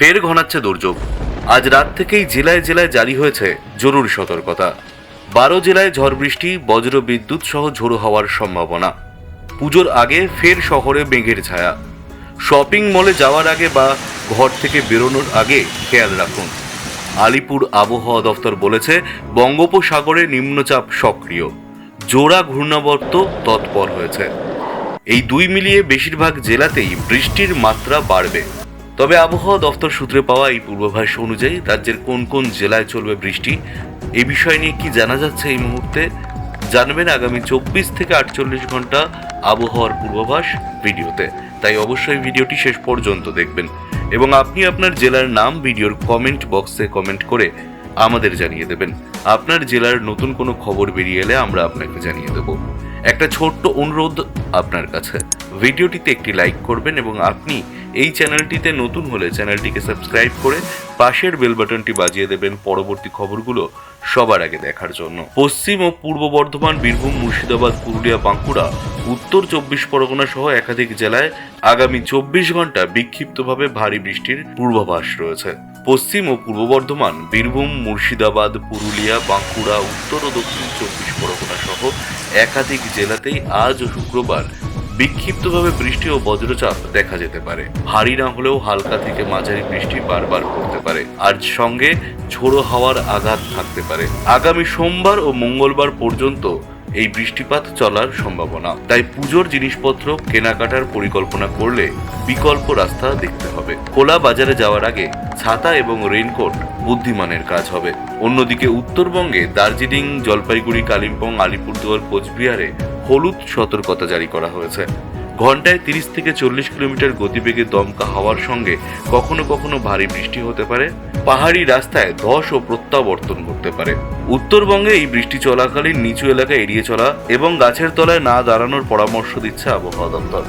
ফের ঘনাচ্ছে দুর্যোগ। আজ রাত থেকেই জেলায় জেলায় জারি হয়েছে জরুরি সতর্কতা। বারো জেলায় ঝড় বৃষ্টি, বজ্র বিদ্যুৎ সহ ঝোড়ো হওয়ার সম্ভাবনা। পুজোর আগে ফের শহরে মেঘের ছায়া। শপিং মলে যাওয়ার আগে বা ঘর থেকে বেরোনোর আগে খেয়াল রাখুন। আলিপুর আবহাওয়া দফতর বলেছে, বঙ্গোপসাগরে নিম্নচাপ সক্রিয়। জোড়া ঘূর্ণাবর্ত তৎপর হয়েছে। এই দুই মিলিয়ে বেশিরভাগ জেলাতেই বৃষ্টির মাত্রা বাড়বে। তবে আবহাওয়া দফতর সূত্রে পাওয়া এই পূর্বাভাস অনুযায়ী রাজ্যের কোন কোন জেলায় চলবে বৃষ্টি এই বিষয় নিয়ে কি জানা যাচ্ছে এই মুহূর্তে, জানবেন আগামী চব্বিশ থেকে আটচল্লিশ ঘণ্টা আবহাওয়ার পূর্বাভাস ভিডিওতে। তাই অবশ্যই ভিডিওটি শেষ পর্যন্ত দেখবেন এবং আপনি আপনার জেলার নাম ভিডিওর কমেন্ট বক্সে কমেন্ট করে আমাদের জানিয়ে দেবেন। আপনার জেলার নতুন কোনো খবর বেরিয়ে এলে আমরা আপনাকে জানিয়ে দেব। একটা ছোট্ট অনুরোধ আপনার কাছে। ভিডিওটিতে একটি লাইক করবেন এবং আপনি এই চ্যানেলটিতে নতুন হলে চ্যানেলটিকে সাবস্ক্রাইব করে পাশের বেল বাটনটি বাজিয়ে দেবেন পরবর্তী খবরগুলো সবার আগে দেখার জন্য। পশ্চিম ও পূর্ব বর্ধমান, বীরভূম, মুর্শিদাবাদ, পুরুলিয়া, বাঁকুড়া, উত্তর চব্বিশ পরগনা সহ একাধিক জেলায় আগামী চব্বিশ ঘণ্টা বিক্ষিপ্তভাবে ভারী বৃষ্টির পূর্বাভাস রয়েছে। পশ্চিম ও পূর্ব বর্ধমান, বীরভূম, মুর্শিদাবাদ, পুরুলিয়া, বাঁকুড়া, উত্তর ও দক্ষিণ চব্বিশ পরগনা সহ একাধিক জেলাতেই আজ ও শুক্রবার বিক্ষিপ্তভাবে বৃষ্টি ও বজ্রচাপ দেখা যেতে পারে। ভারী না হলেও হালকা থেকে মাঝারি বৃষ্টি বারবার পড়তে পারে। আর সঙ্গে ঝোড়ো হাওয়ার আঘাত থাকতে পারে। আগামী সোমবার ও মঙ্গলবার পর্যন্ত এই বৃষ্টিপাত চলার সম্ভাবনা। তাই পুজোর জিনিসপত্র কেনাকাটার পরিকল্পনা করলে বিকল্প রাস্তা দেখতে হবে। খোলা বাজারে যাওয়ার আগে ছাতা এবং রেইনকোট বুদ্ধিমানের কাজ হবে। অন্যদিকে উত্তরবঙ্গে দার্জিলিং, জলপাইগুড়ি, কালিম্পং, আলিপুরদুয়ার, কোচবিহারে হলুদ সতর্কতা জারি করা হয়েছে। ঘন্টায় তিরিশ থেকে চল্লিশ কিলোমিটার গতিবেগে দমকা হাওয়ার সঙ্গে কখনো কখনো ভারী বৃষ্টি হতে পারে। পাহাড়ি রাস্তায় ধস ও প্রত্যাবর্তন করতে পারে। উত্তরবঙ্গে এই বৃষ্টি চলাকালীন নিচু এলাকা এড়িয়ে চলা এবং গাছের তলায় না দাঁড়ানোর পরামর্শ দিচ্ছে আবহাওয়া দপ্তর।